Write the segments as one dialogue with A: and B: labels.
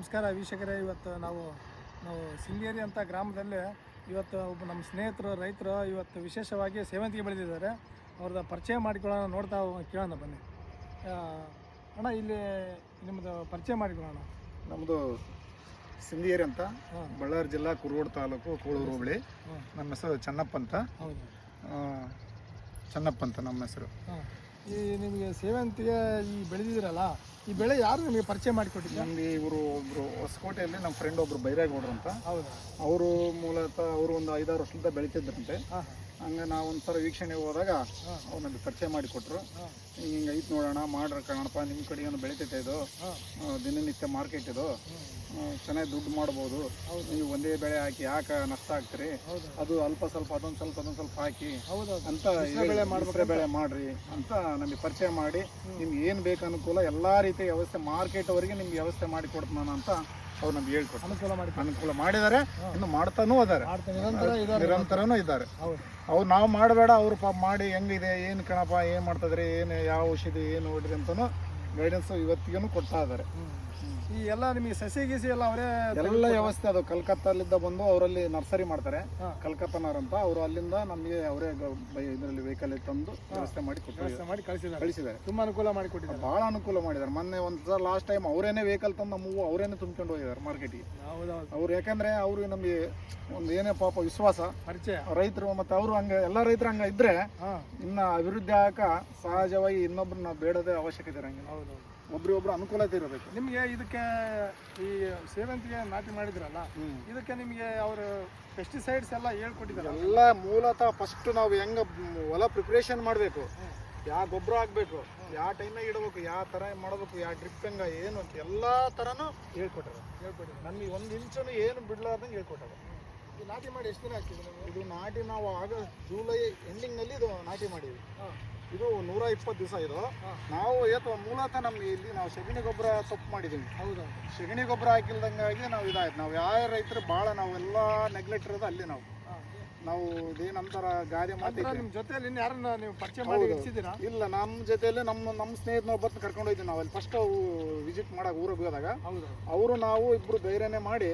A: ನಮಸ್ಕಾರ ವೀಕ್ಷಕರೇ ಇವತ್ತು ನಾವು ನಾವು ಸಿಂಗೇರಿ ಅಂತ ಗ್ರಾಮದಲ್ಲಿ ಇವತ್ತು ಒಬ್ಬ ನಮ್ಮ ಸ್ನೇಹಿತರು ರೈತರು ಇವತ್ತು ವಿಶೇಷವಾಗಿ ಸೇವಂತಿಗೆ ಬೆಳೆದಿದ್ದಾರೆ. ಅವ್ರದ್ದು ಪರಿಚಯ ಮಾಡಿಕೊಳ್ಳೋಣ ನೋಡ್ತಾ ಕೇಳೋಣ ಬನ್ನಿ. ಅಣ್ಣ ಇಲ್ಲಿ ನಿಮ್ಮದು ಪರಿಚಯ ಮಾಡಿಕೊಳ್ಳೋಣ.
B: ನಮ್ಮದು ಸಿಂಗೇರಿ ಅಂತ ಬಳ್ಳಾರಿ ಜಿಲ್ಲಾ ಕುರುಗೋಡು ತಾಲೂಕು ಕೋಳೂರು ಹೋಬಳಿ. ನಮ್ಮ ಹೆಸರು ಚೆನ್ನಪ್ಪ ಅಂತ. ಚೆನ್ನಪ್ಪ ಅಂತ ನಮ್ಮ ಹೆಸರು.
A: ಈ ನಿಮಗೆ ಸೇವಂತಿಗೆ ಈ ಬೆಳೆದಿದ್ದೀರಲ್ಲ ಈ ಬೆಳೆ ಯಾರು ನಿಮಗೆ ಪರಿಚಯ ಮಾಡಿಕೊಟ್ಟಿದ್ದೆ?
B: ನಮಗೆ ಇವರು ಒಬ್ರು ಹೊಸಕೋಟೆಯಲ್ಲಿ ನಮ್ಮ ಫ್ರೆಂಡ್ ಒಬ್ರು ಬೈರೇಗೌಡರು ಅಂತ.
A: ಹೌದಾ?
B: ಅವರು ಮೂಲತಃ ಅವರು ಒಂದು ಐದಾರು ವರ್ಷದಿಂದ ಬೆಳೀತಿದ್ರಂತೆ. ಹಂಗೆ ನಾವು ಒಂದ್ಸಲ ವೀಕ್ಷಣೆ ಹೋದಾಗ
A: ಹಾಂ.
B: ಅವ್ರು ನಮಗೆ ಪರಿಚಯ ಮಾಡಿಕೊಟ್ರು.
A: ಹಿಂಗೆ
B: ಹಿಂಗೆ ಐತೆ ನೋಡೋಣ ಮಾಡ್ರ ಕಾಣಪ್ಪ ನಿಮ್ಮ ಕಡೆ ಏನು ಬೆಳಿತೈತೆ ಇದು. ದಿನನಿತ್ಯ ಮಾರ್ಕೆಟ್ ಇದು. ಚೆನ್ನಾಗಿ ದುಡ್ಡು ಮಾಡ್ಬೋದು. ನೀವು ಒಂದೇ ಬೆಳೆ ಹಾಕಿ ಯಾಕೆ ನಷ್ಟ ಆಗ್ತೀರಿ? ಅದು ಅಲ್ಪ ಸ್ವಲ್ಪ ಅದೊಂದು ಸ್ವಲ್ಪ ಅದೊಂದು ಸ್ವಲ್ಪ ಹಾಕಿ ಅಂತ
A: ಬೆಳೆ
B: ಮಿಶ್ರ ಬೆಳೆ ಮಾಡ್ರಿ ಅಂತ ನಮಗೆ ಪರಿಚಯ ಮಾಡಿ ನಿಮ್ಗೆ ಏನು ಬೇಕು ಅನುಕೂಲ ಎಲ್ಲಾ ರೀತಿಯ ವ್ಯವಸ್ಥೆ ಮಾರ್ಕೆಟ್ ಅವರಿಗೆ ನಿಮ್ಗೆ ವ್ಯವಸ್ಥೆ ಮಾಡಿ ಕೊಡ್ತಾನ ಅಂತ ಅವ್ರು ನಮ್ಗೆ ಹೇಳ್ಕೊಡ್ತಾರೆ
A: ಅನುಕೂಲ ಮಾಡಿ
B: ಅನುಕೂಲ ಮಾಡಿದ್ದಾರೆ ಇನ್ನು ಮಾಡ್ತಾನೂ
A: ಇದ್ದಾರೆ.
B: ನಿರಂತರನೂ ಇದ್ದಾರೆ.
A: ಹೌದು.
B: ಅವ್ರು ನಾವು ಮಾಡಬೇಡ, ಅವ್ರು ಪಾಪ ಮಾಡಿ ಹೆಂಗಿದೆ, ಏನು ಕಣಪ್ಪ, ಏನು ಮಾಡ್ತದ್ರಿ, ಏನು ಯಾವ ಔಷಧಿ, ಏನು ಹೊಡ್ರಿ ಅಂತನೂ ಗೈಡೆನ್ಸ್ ಇವತ್ತಿಗೂ ಕೊಡ್ತಾ ಇದ್ದಾರೆ.
A: ಈ ಎಲ್ಲ ನಿಮಗೆ ಸಸಿ ಗಿಸಿ ಎಲ್ಲ ಅವರೇ
B: ಎಲ್ಲ ವ್ಯವಸ್ಥೆ ಅದು. ಕಲ್ಕತ್ತಲ್ಲಿದ್ದ ಬಂದು ಅವರಲ್ಲಿ ನರ್ಸರಿ ಮಾಡ್ತಾರೆ. ಕಲ್ಕತ್ತನವ್ರ ಅಂತ ಅವರು ಅಲ್ಲಿಂದ ನಮಗೆ ಅವರೇ ಇದರಲ್ಲಿ ವೆಹಿಕಲ್ ತಂದು ವ್ಯವಸ್ಥೆ ಮಾಡಿ
A: ವ್ಯವಸ್ಥೆ ಮಾಡಿ ಕಳಿಸಿದ್ದಾರೆ.
B: ಕಳಿಸಿದ್ದಾರೆ.
A: ತುಂಬಾ ಅನುಕೂಲ ಮಾಡಿ ಕೊಟ್ಟಿದ್ದಾರೆ.
B: ಬಹಳ ಅನುಕೂಲ ಮಾಡಿದ್ದಾರೆ. ಮೊನ್ನೆ ಒಂದ್ಸಲ ಲಾಸ್ಟ್ ಟೈಮ್ ಅವರೇನೆ ವೆಹಿಕಲ್ ತಂದು ನಮ್ಮ ಹೂವು ಅವರೇನೆ ತುಂಬಿಕೊಂಡು ಹೋಗಿದ್ದಾರೆ ಮಾರ್ಕೆಟಿಗೆ ಅವ್ರು ಯಾಕಂದ್ರೆ ಅವರು ನಮಗೆ ಒಂದು ಏನೇ ಪಾಪ ವಿಶ್ವಾಸ
A: ಪರಿಚಯ.
B: ರೈತರು ಮತ್ತೆ ಅವರು ಹಂಗೆ ಎಲ್ಲ ರೈತರು ಹಂಗೆ ಇದ್ರೆ ಇನ್ನ ಅಭಿವೃದ್ಧಿ ಆಗಕ ಸಹಜವಾಗಿ ಇನ್ನೊಬ್ಬರನ್ನ ಬೇಡದೇ ಅವಶ್ಯಕತೆ ಇರಂಗಿಲ್ಲ.
A: ಹೌದೌದು
B: ಒಬ್ರಿಗೊಬ್ರು ಅನುಕೂಲತೆ ಇರಬೇಕು.
A: ನಿಮಗೆ ಇದಕ್ಕೆ ಈ ಸೇವಂತಿಗೆ ನಾಟಿ ಮಾಡಿದ್ರಲ್ಲ ಇದಕ್ಕೆ ನಿಮಗೆ ಅವರು ಪೆಸ್ಟಿಸೈಡ್ಸ್ ಎಲ್ಲ ಹೇಳ್ಕೊಟ್ಟಿದ್ದಾರೆ
B: ಎಲ್ಲ ಮೂಲತಃ ಫಸ್ಟ್ ನಾವು ಹೆಂಗ ಹೊಲ ಪ್ರಿಪ್ರೇಷನ್ ಮಾಡಬೇಕು ಯಾವ ಗೊಬ್ಬರ ಹಾಕ್ಬೇಕು ಯಾವ ಟೈಮ್ನಾಗ ಇಡಬೇಕು ಯಾವ ತರ ಮಾಡಬೇಕು ಯಾವ ಡ್ರಿಪ್ ಹೆಂಗ ಏನು ಅಂತ ಎಲ್ಲಾ ಥರನೂ ಹೇಳ್ಕೊಟ್ಟಾರೆ
A: ಹೇಳ್ಕೊಟ್ಟಿದ್ದಾರೆ.
B: ನಮಗೆ ಒಂದು ಇಂಚನು ಏನು ಬಿಡ್ಲಾರ್ದಂಗೆ ಹೇಳ್ಕೊಟ್ಟಾರೆ
A: ನಾಟಿ ಮಾಡಿ ಎಷ್ಟು ದಿನ ಆಗ್ತಿದೆ ನಿಮಗೆ?
B: ಇದು ನಾಟಿ ನಾವು ಆಗ ಜೂಲೈ ಎಂಡಿಂಗ್ನಲ್ಲಿ ಇದು ನಾಟಿ ಮಾಡಿದ್ವಿ. ಇದು ನೂರ ಇಪ್ಪತ್ತು ದಿವಸ ಇದು. ನಾವು ಏತೋ ಮೂಲತಃ ನಮ್ಗೆ ಇಲ್ಲಿ ನಾವು ಸಗಣಿ ಗೊಬ್ಬರ ತಪ್ಪು ಮಾಡಿದ್ದೀವಿ
A: ಹೌದು
B: ಸಗಣಿ ಗೊಬ್ಬರ ಹಾಕಿಲ್ದಂಗಾಗಿ ನಾವು ಇದಾಯ್ತು. ನಾವು ಯಾವ ರೈತರು ಭಾಳ ನಾವೆಲ್ಲ ನೆಗ್ಲೆಕ್ಟ್ ಇರೋದು ಅಲ್ಲಿ ನಾವು. ನಾವು ಇದೇನಂತಾರ ಗಾದೆ ಮಾತಿ
A: ನಿಮ್ಮ ಜೊತೆಯಲ್ಲಿ ಇನ್ನು ಯಾರನ್ನ ನೀವು ಪರಿಚಯ ಮಾಡಿ
B: ಹೌದು.
A: ಇಡ್ಸಿದ್ದೀರಾ
B: ಇಲ್ಲ ನಮ್ಮ ಜೊತೆಯಲ್ಲಿ ನಮ್ಮ ನಮ್ಮ ಸ್ನೇಹಿತನವ್ರು ಬಂದು ಕರ್ಕೊಂಡು ಹೋಯ್ತೀವಿ ನಾವು. ಅಲ್ಲಿ ಫಸ್ಟ್ ವಿಸಿಟ್ ಮಾಡಾಗ ಊರಿಗೆ ಹೋದಾಗ
A: ಹೌದು.
B: ಅವರು ನಾವು ಇಬ್ರು ಧೈರ್ಯನೇ ಮಾಡಿ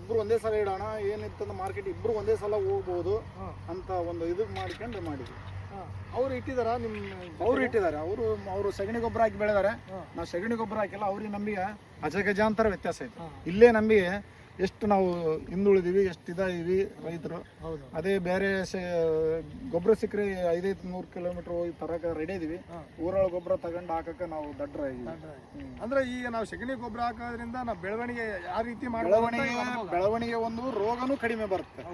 B: ಇಬ್ರು ಒಂದೇ ಸಲ ಇಡೋಣ ಏನಿತ್ತಂದ್ರೆ ಮಾರ್ಕೆಟ್ ಇಬ್ರು ಒಂದೇ ಸಲ ಹೋಗ್ಬೋದು
A: ಹಾಂ.
B: ಅಂತ ಒಂದು ಇದು ಮಾಡ್ಕೊಂಡು ಮಾಡಿದ್ವಿ.
A: ಹಾಂ. ಅವ್ರು ಇಟ್ಟಿದ್ದಾರಾ ನಿಮ್ಮ
B: ಅವ್ರು ಇಟ್ಟಿದ್ದಾರೆ. ಅವರು ಅವರು ಸಗಣಿ ಗೊಬ್ಬರ ಹಾಕಿ ಬೆಳೆದಾರೆ.
A: ಹಾಂ.
B: ನಾವು ಸಗಣಿ ಗೊಬ್ಬರ ಹಾಕಿಲ್ಲ ಅವ್ರಿಗೆ ನಮಗೆ ಅಜಗಜಾಂತರ ವ್ಯತ್ಯಾಸ ಐತೆ
A: ಹಾಂ.
B: ಇಲ್ಲೇ ನಮಗೆ ಎಷ್ಟು ನಾವು ಹಿಂದುಳಿದೀವಿ ಎಷ್ಟು ಇದಾಗಿವಿ ರೈತರು.
A: ಹೌದು.
B: ಅದೇ ಬೇರೆ ಗೊಬ್ಬರ ಸಿಕ್ಕರೆ ಐದೈದು ನೂರು ಕಿಲೋಮೀಟರ್ ಹೋಗಿ ತರಕ ರೆಡಿ ಇದೀವಿ. ಊರೊಳ ಗೊಬ್ಬರ ತಗೊಂಡು ಹಾಕಕ್ಕೆ ನಾವು ದಡ್ರ.
A: ಅಂದ್ರೆ ಈಗ ನಾವು ಸಗಣಿ ಗೊಬ್ಬರ ಹಾಕೋದ್ರಿಂದ ನಾವು ಬೆಳವಣಿಗೆ ಯಾವ ರೀತಿ ಮಾಡಿ
B: ಬೆಳವಣಿಗೆ ಬೆಳವಣಿಗೆ ಒಂದು ರೋಗನೂ ಕಡಿಮೆ ಬರುತ್ತೆ.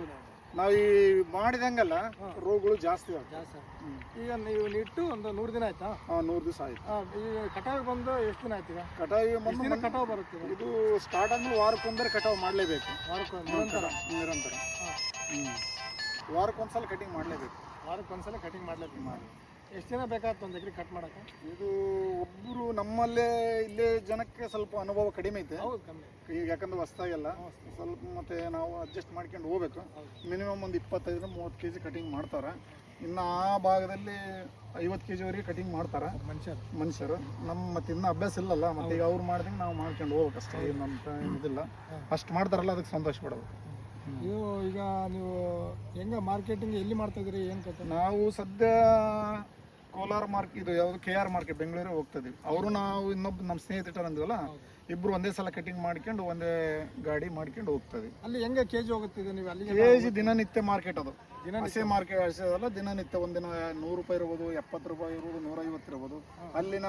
B: ನಾವು ಈ ಮಾಡಿದಂಗೆಲ್ಲ ರೋಗಗಳು ಜಾಸ್ತಿ ಆಗ್ತವೆ
A: ಜಾಸ್ತಿ ಈಗ ನೀವು ಇಟ್ಟು ಒಂದು ನೂರು ದಿನ ಆಯ್ತಾ?
B: ನೂರು ದಿವಸ ಆಯ್ತು.
A: ಆ, ಕಟಾವ್ ಕಟಾವಿಗೆ ಬಂದು ಎಷ್ಟು ದಿನ ಆಯ್ತು
B: ಕಟಾವಿಗೆ
A: ಎಷ್ಟು
B: ಬಂದು
A: ದಿನ ಕಟಾವು ಬರುತ್ತೆ ಇದು?
B: ಇದು ಸ್ಟಾರ್ಟ್ ಆದ್ಮೇಲೆ ವಾರಕ್ಕೊಂದರೆ ಕಟಾವು ಮಾಡಲೇಬೇಕು.
A: ವಾರಕ್ಕೆ ಒಂದು ನಿರಂತರ
B: ನಿರಂತರ.
A: ಹಾ.
B: ಹ್ಮ್. ವಾರಕ್ಕೊಂದ್ಸಲ ಕಟಿಂಗ್ ಮಾಡಲೇಬೇಕು.
A: ವಾರಕ್ಕೊಂದ್ಸಲ ಕಟಿಂಗ್ ಮಾಡ್ಲೇಬೇಕು. ಎಷ್ಟು ದಿನ ಬೇಕಾಗ್ತದೆ ಒಂದು ಎಕರೆ ಕಟ್ ಮಾಡಕ್ಕೆ?
B: ಇದು ಒಬ್ಬರು ನಮ್ಮಲ್ಲೇ ಇಲ್ಲೇ ಜನಕ್ಕೆ ಸ್ವಲ್ಪ ಅನುಭವ ಕಡಿಮೆ ಐತೆ.
A: ಹೌದು ಕಮ್ಮಿ
B: ಈಗ ಯಾಕಂದ್ರೆ ಹೊಸ್ದಾಗೆಲ್ಲ ಸ್ವಲ್ಪ ಮತ್ತೆ ನಾವು ಅಡ್ಜಸ್ಟ್ ಮಾಡ್ಕೊಂಡು ಹೋಗ್ಬೇಕು. ಮಿನಿಮಮ್ ಒಂದು ಇಪ್ಪತ್ತೈದರಿಂದ ಮೂವತ್ತು ಕೆ ಜಿ ಕಟಿಂಗ್ ಮಾಡ್ತಾರೆ. ಇನ್ನು ಆ ಭಾಗದಲ್ಲಿ ಐವತ್ತು ಕೆ ಜಿವರೆಗೆ ಕಟಿಂಗ್ ಮಾಡ್ತಾರೆ.
A: ಮನುಷ್ಯರು.
B: ಮನುಷ್ಯರು. ನಮ್ಮ ಮತ್ತೆ ಇನ್ನೂ ಅಭ್ಯಾಸ ಇಲ್ಲಲ್ಲ ಮತ್ತೆ ಈಗ ಅವ್ರು ಮಾಡಿದಂಗೆ ನಾವು ಮಾಡ್ಕೊಂಡು ಹೋಗ್ಬೇಕು ಅಷ್ಟೇ. ಏನು ನಮ್ಮ ಇದಿಲ್ಲ. ಅಷ್ಟು ಮಾಡ್ತಾರಲ್ಲ ಅದಕ್ಕೆ ಸಂತೋಷ ಪಡೋದು.
A: ನೀವು ಈಗ ನೀವು ಹೆಂಗ ಮಾರ್ಕೆಟಿಂಗ್ ಎಲ್ಲಿ ಮಾಡ್ತಾ ಇದ್ರಿ ಏನು ಕತೆ
B: ನಾವು ಸದ್ಯ ಕೋಲಾರ ಮಾರ್ಕ್ ಇದು ಯಾವುದು ಕೆ ಆರ್ ಮಾರ್ಕೆಟ್ ಬೆಂಗಳೂರಿಗೆ ಹೋಗ್ತಾ ಇದೀವಿ ಅವರು ನಾವು ಇನ್ನೊಬ್ಬ ನಮ್ಮ ಸ್ನೇಹಿತರು ಅಂದ್ವಲ್ಲ ಇಬ್ರು ಒಂದೇ ಸಲ ಕಟಿಂಗ್ ಮಾಡ್ಕೊಂಡು ಒಂದೇ ಗಾಡಿ ಮಾಡ್ಕೊಂಡು ಹೋಗ್ತದೆ
A: ಅಲ್ಲಿ ಹೆಂಗೆ ಕೆ ಜಿ ಹೋಗುತ್ತಿದೆ ನೀವು ಅಲ್ಲಿಗೆ
B: ಕೆ ಜಿ ದಿನನಿತ್ಯ ಮಾರ್ಕೆಟ್ ಅದು. ದಿನನಿತ್ಯ. ಮಾರ್ಕೆಟ್ ಅಲ್ಲ ದಿನನಿತ್ಯ ಒಂದಿನ ನೂರು ರೂಪಾಯಿ ಇರ್ಬೋದು ಎಪ್ಪತ್ತು ರೂಪಾಯಿ ಇರ್ಬೋದು ನೂರೈವತ್ತು ಇರ್ಬೋದು. ಅಲ್ಲಿನ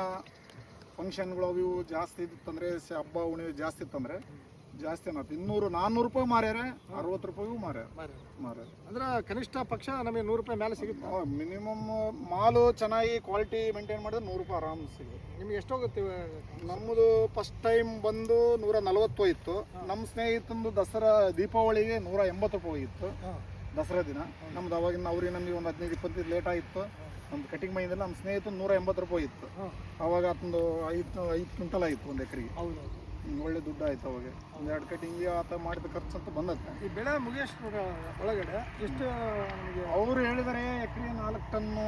B: ಫಂಕ್ಷನ್ಗಳು ಅವು ಜಾಸ್ತಿ ಇತ್ತಂದ್ರೆ ಹಬ್ಬ ಹುಣ್ಣಿಮೆ ಜಾಸ್ತಿ ಇತ್ತಂದ್ರೆ ಜಾಸ್ತಿ ಅನ್ನತ್ತೆ ಇನ್ನೂರು ನಾನ್ನೂರು ರೂಪಾಯಿ ಮಾರ್ಯಾರ ಅರವತ್ತು ರೂಪಾಯಿಗೂ ಮಾರ್ಯಾರ.
A: ಮಾರಿ.
B: ಮಾರ್ಯಾರ.
A: ಅಂದ್ರೆ ಕನಿಷ್ಠ ಪಕ್ಷ ನಮಗೆ ನೂರು ರೂಪಾಯಿ ಮೇಲೆ ಸಿಗುತ್ತೆ.
B: ಮಿನಿಮಮ್ ಮಾಲು ಚೆನ್ನಾಗಿ ಕ್ವಾಲಿಟಿ ಮೇಂಟೈನ್ ಮಾಡಿದ್ರೆ ನೂರು ರೂಪಾಯಿ ಆರಾಮ್ ಸಿಗುತ್ತೆ.
A: ನಿಮ್ಗೆ ಎಷ್ಟೋಗುತ್ತೆ
B: ನಮ್ಮದು ಫಸ್ಟ್ ಟೈಮ್ ಬಂದು ನೂರ ನಲ್ವತ್ತು ಇತ್ತು ನಮ್ಮ ಸ್ನೇಹಿತಂದು ದಸರಾ ದೀಪಾವಳಿಗೆ ನೂರ ಎಂಬತ್ತು ರೂಪಾಯಿ
A: ಹೋಗಿತ್ತು.
B: ದಸರಾ ದಿನ. ನಮ್ದು ಅವಾಗಿನ ಅವ್ರಿಗೆ ನಮಗೆ ಒಂದು ಹದಿನೈದು ಇಪ್ಪತ್ತು ಲೇಟ್ ಆಗಿತ್ತು. ನಮ್ದು ಕಟಿಂಗ್ ಮೈಂದಲ್ಲಿ ನಮ್ಮ ಸ್ನೇಹಿತ ನೂರ ಎಂಬತ್ತು ರೂಪಾಯಿ ಇತ್ತು ಅವಾಗ ಅದೊಂದು ಐದು ಐದು ಕ್ವಿಂಟಲ್ ಆಯಿತು ಒಂದು ಎಕರೆಗೆ.
A: ಹೌದು
B: ಒಳ್ಳೆ ದುಡ್ಡು ಆಯ್ತು ಅವಾಗ. ಒಂದು ಎರಡು ಕಟಿಂಗ್ ಆತ ಮಾಡಿದ ಖರ್ಚು ಅಂತ ಬಂದತ್ತೆ
A: ಈ ಬೆಳೆ ಮುಗಿಯೋಷ್ಟು ಒಳಗಡೆ ಎಷ್ಟು ನಮಗೆ?
B: ಅವರು ಹೇಳಿದರೆ ಎಕರೆ ನಾಲ್ಕು ಟನ್ನು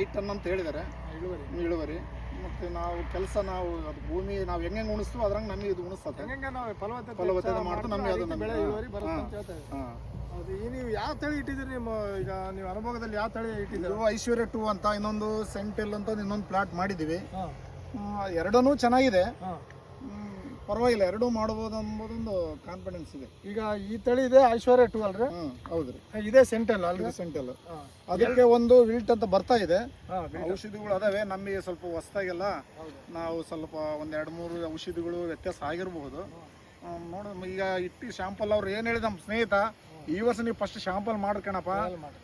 B: ಐದು ಟನ್ ಅಂತ ಹೇಳಿದ್ದಾರೆ
A: ಇಳುವರಿ.
B: ಇಳುವರಿ. ಮತ್ತು ನಾವು ಕೆಲಸ ನಾವು ಅದು ಭೂಮಿ ನಾವು ಹೆಂಗೆ ಉಣಿಸ್ತೀವೋ ಅದ್ರಂಗೆ ನಮಗೆ ಇದು ಉಣಿಸ್ತದೆ.
A: ಹೆಂಗೆ ನಾವು ಫಲವತ್ತತೆ
B: ಫಲವತ್ತತೆ ಮಾಡ್ತಾ ನಮ್ಗೆ ಅದು
A: ಬೆಳೆ ಇಳುವರಿ ಬರುತ್ತೆ ಅಂತ ಹೇಳ್ತಾ ಇದ್ದೀವಿ.
B: ಹಾಂ.
A: ಹೌದು ಈ ನೀವು ಯಾವ ತಳಿ ಇಟ್ಟಿದ್ದೀರಿ ನಿಮ್ಮ ಈಗ ನೀವು ಅನುಭವದಲ್ಲಿ ಯಾವ ತಳಿ ಇಟ್ಟಿದ್ದೀರಿ?
B: ಐಶ್ವರ್ಯ ಟೂ ಅಂತ ಇನ್ನೊಂದು ಸೆಂಟೆಲ್ ಅಂತ ಇನ್ನೊಂದು ಪ್ಲಾಟ್ ಮಾಡಿದ್ದೀವಿ.
A: ಎರಡನ್ನೂ
B: ಎರಡೂ ಚೆನ್ನಾಗಿದೆ ಪರವಾಗಿಲ್ಲ ಎರಡೂ ಮಾಡ್ಬೋದು ಅಂಬೋದೊಂದು ಕಾನ್ಫಿಡೆನ್ಸ್ ಇದೆ.
A: ಈಗ ಈ ತಳಿ ಇದೆ ಐಶ್ವರ್ಯ ಟೂ ಅಲ್ರಿ?
B: ಹ್ಮ್ ಹೌದ್ರಿ
A: ಇದೇ ಸೆಂಟಲ್ ಅಲ್ರಿ?
B: ಸೆಂಟಲ್ ಅದಕ್ಕೆ ಒಂದು ವಿಲ್ಟ್ ಅಂತ ಬರ್ತಾ ಇದೆ. ಔಷಧಿಗಳು ಅದಾವೆ ನಮಗೆ ಸ್ವಲ್ಪ ಹೊಸ್ದಾಗೆಲ್ಲ ನಾವು ಸ್ವಲ್ಪ ಒಂದ್ ಎರಡು ಮೂರು ಔಷಧಿಗಳು ವ್ಯತ್ಯಾಸ ಆಗಿರಬಹುದು ನೋಡ ಈಗ ಇಟ್ಟಿ ಶಾಂಪಲ್ ಅವ್ರು ಏನು ಹೇಳಿದ ನಮ್ಮ ಸ್ನೇಹಿತ ಈ ವರ್ಷ ನೀವು ಫಸ್ಟ್ ಶಾಂಪಲ್ ಮಾಡ್ಕಣಪ್ಪ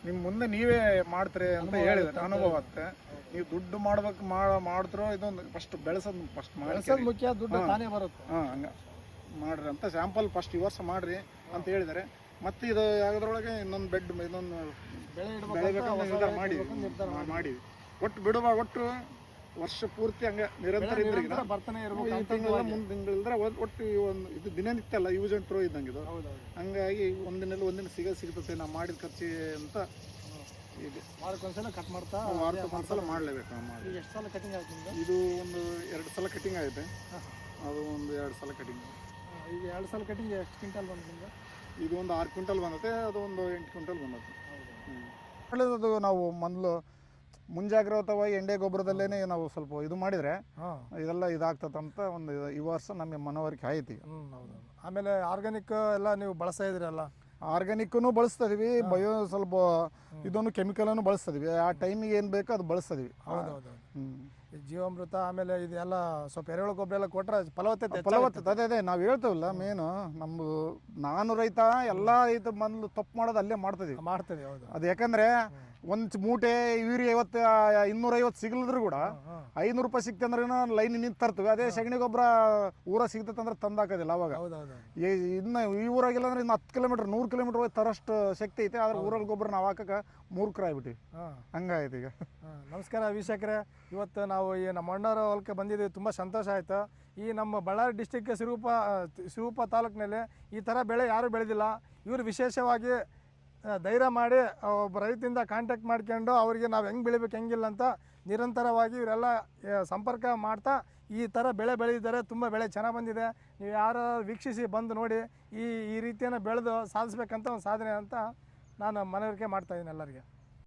B: ನಿಮ್ಮ ಮುಂದೆ ನೀವೇ ಮಾಡ್ತೀರಿ ಅಂತ ಹೇಳಿದ್ರೆ ಅನುಭವ ಆಗುತ್ತೆ ನೀವು ದುಡ್ಡು ಮಾಡ್ಬೇಕು ಮಾಡ ಮಾಡ್ತಿರೋ ಇದೊಂದು ಫಸ್ಟ್ ಬೆಳೆಸೋದು ಫಸ್ಟ್
A: ಬೆಳೆಸೋದು ಮುಖ್ಯ ದುಡ್ಡು. ತಾನೇ ಬರುತ್ತೆ.
B: ಹಾಂ ಹಂಗ. ಮಾಡ್ರಿ ಅಂತ ಸ್ಯಾಂಪಲ್ ಫಸ್ಟ್ ಈ ವರ್ಷ ಮಾಡ್ರಿ ಅಂತ ಹೇಳಿದಾರೆ. ಮತ್ತೆ ಇದು ಯಾವ್ದ್ರೊಳಗೆ ಇನ್ನೊಂದು ಬೆಡ್ ಇನ್ನೊಂದು
A: ಬೆಳೆ
B: ಬೆಳಿಬೇಕಂತ ನಿರ್ಧಾರ ಮಾಡಿ
A: ಮಾಡಿ.
B: ಒಟ್ಟು ಬಿಡುವ ಒಟ್ಟು ವರ್ಷ ಪೂರ್ತಿ ಹಂಗೆ ನಿರಂತರ ಇದ್ರೆ
A: ಬರ್ತಾನೆ ಇರ್ಬೇಕು
B: ಈ ತಿಂಗಳ ಮುಂದೆ ತಿಂಗಳಿದ್ರೆ ಒಟ್ಟು ಈ ಒಂದು ಇದು ದಿನನಿತ್ಯ ಅಲ್ಲ ಯೂಸ್ ಅಂಡ್ ಥ್ರೋ ಇದ್ದಂಗೆ ಇದು. ಹಂಗಾಗಿ ಒಂದಿನಲ್ಲಿ ಒಂದಿನ ಸಿಗ ಸಿಗ್ತದೆ ನಾವು ಮಾಡಿದ ಖರ್ಚಿ ಅಂತ ಇದೆ
A: ವಾರಕ್ಕೊಂದ್ಸಲ ಕಟ್ ಮಾಡ್ತಾ
B: ವಾರಕ್ಕೆ ಒಂದ್ಸಲ ಮಾಡಲೇಬೇಕು ನಾವು ಮಾಡಿ.
A: ಈಗ ಎಷ್ಟು ಸಲ ಕಟಿಂಗ್ ಆಯ್ತು ನಿಮ್ದು?
B: ಇದು ಒಂದು ಎರಡು ಸಲ ಕಟಿಂಗ್ ಆಗಿದೆ
A: ಹಾ.
B: ಅದು ಒಂದು ಎರಡು ಸಲ ಕಟಿಂಗ್
A: ಈಗ ಎರಡು ಸಲ ಕಟಿಂಗ್ ಎಷ್ಟು ಕ್ವಿಂಟಲ್ ಬಂತು
B: ಇದು ಒಂದು ಆರು ಕ್ವಿಂಟಲ್ ಬಂದತೆ ಅದು ಒಂದು ಎಂಟು ಕ್ವಿಂಟಲ್ ಬಂದತೆ. ಒಳ್ಳೆಯದು ನಾವು ಮೊದಲು ಮುಂಜಾಗ್ರತವಾಗಿ ಎಂಡೆ ಗೊಬ್ಬರದಲ್ಲೇ ನಾವು ಸ್ವಲ್ಪ ಇದು ಮಾಡಿದರೆ
A: ಇದೆಲ್ಲ
B: ಇದೆಲ್ಲ ಇದಾಗ್ತದಂತ ಒಂದು ಈ ವರ್ಷ ನಮಗೆ ಮನವರಿಕೆ ಆಯ್ತು ಈಗ.
A: ಆಮೇಲೆ ಆರ್ಗ್ಯಾನಿಕ್ ಎಲ್ಲ ನೀವು ಬಳಸ್ತಾ ಇದ್ದೀರಲ್ಲ?
B: ಆರ್ಗ್ಯಾನಿಕ್ಕೂ ಬಳಸ್ತಾ ಇದೀವಿ ಬಯೋ ಸ್ವಲ್ಪ ಇದನ್ನು ಕೆಮಿಕಲನ್ನು ಬಳಸ್ತಾ ಇದೀವಿ ಆ ಟೈಮಿಗೆ ಏನು ಬೇಕೋ ಅದು ಬಳಸ್ತಾ ಇದೀವಿ.
A: ಜೀವಾಮೃತ ಆಮೇಲೆ ಇದೆಲ್ಲ ಸ್ವಲ್ಪ ಎರೆಹುಳ ಗೊಬ್ಬರ ಎಲ್ಲ ಕೊಟ್ರೆ ಫಲವತ್ತತೆ
B: ಫಲವತ್ತತೆ ಅದೇ ಅದೇ ನಾವು ಹೇಳ್ತೇವಲ್ಲ ಮೇನು ನಮ್ಮದು ನಾನು ರೈತ ಎಲ್ಲ ರೈತ ಮೊದಲು ತಪ್ಪು ಮಾಡೋದು ಅಲ್ಲೇ ಮಾಡ್ತಾ ಇದೀವಿ
A: ಮಾಡ್ತದೆ ಹೌದು.
B: ಅದು ಯಾಕಂದ್ರೆ ಒಂದು ಮೂಟೆ ಯೂರಿಯಾ ಐವತ್ತು ಇನ್ನೂರೈವತ್ತು ಸಿಗಲಿದ್ರು ಕೂಡ ಐನೂರು ರೂಪಾಯಿ ಸಿಕ್ತೆ ಅಂದ್ರೆ ಲೈನ್ ನಿಂತು ತರ್ತವೆ. ಅದೇ ಸಗಣಿ ಗೊಬ್ಬರ ಊರ ಸಿಗ್ತಂದ್ರೆ ತಂದ ತಂದಾಕೋದಿಲ್ಲ ಅವಾಗ. ಇನ್ನ ಈ- ಊರಾಗಿಲ್ಲ ಅಂದ್ರೆ ಇನ್ನು ಹತ್ತು ಕಿಲೋಮೀಟರ್ ನೂರು ಕಿಲೋಮೀಟರ್ ಹೋಗಿ ತರಷ್ಟು ಶಕ್ತಿ ಐತೆ. ಆದ್ರೆ ಊರಲ್ಲಿ ಗೊಬ್ಬರ ನಾವು ಹಾಕಕ್ಕೆ ಮೂರ್ಖರಾಗ್ಬಿಟ್ಟಿವಿ
A: ಹಾಂ.
B: ಹಂಗಾಯ್ತು ಈಗ.
A: ನಮಸ್ಕಾರ ವೀಕ್ಷಕರೇ. ಇವತ್ತು ನಾವು ಈ ನಮ್ಮ ಅಣ್ಣರ ಹೊಲಕ್ಕೆ ಬಂದಿದ್ದೀವಿ. ತುಂಬ ಸಂತೋಷ ಆಯ್ತು. ಈ ನಮ್ಮ ಬಳ್ಳಾರಿ ಡಿಸ್ಟಿಕ್ ಸಿರೂಪ ಸಿರೂಪ ತಾಲೂಕಿನಲ್ಲಿ ಈ ಥರ ಬೆಳೆ ಯಾರೂ ಬೆಳೆದಿಲ್ಲ. ಇವರು ವಿಶೇಷವಾಗಿ ಧೈರ್ಯ ಮಾಡಿ ಒಬ್ಬ ರೈತಿಂದ ಕಾಂಟ್ಯಾಕ್ಟ್ ಮಾಡ್ಕೊಂಡು ಅವರಿಗೆ ನಾವು ಹೆಂಗೆ ಬೆಳಿಬೇಕು, ಹೆಂಗಿಲ್ಲ ಅಂತ ನಿರಂತರವಾಗಿ ಇವರೆಲ್ಲ ಸಂಪರ್ಕ ಮಾಡ್ತಾ ಈ ಥರ ಬೆಳೆ ಬೆಳೆದಿದ್ದಾರೆ, ತುಂಬ ಬೆಳೆ ಚೆನ್ನಾಗಿ ಬಂದಿದೆ. ನೀವು ಯಾರು ವೀಕ್ಷಿಸಿ ಬಂದು ನೋಡಿ ಈ ಈ ರೀತಿಯನ್ನು ಬೆಳೆದು ಸಾಧಿಸ್ಬೇಕಂತ ಒಂದು ಸಾಧನೆ ಅಂತ ನಾನು ಮನವರಿಕೆ ಮಾಡ್ತಾಯಿದ್ದೀನಿ ಎಲ್ಲರಿಗೆ.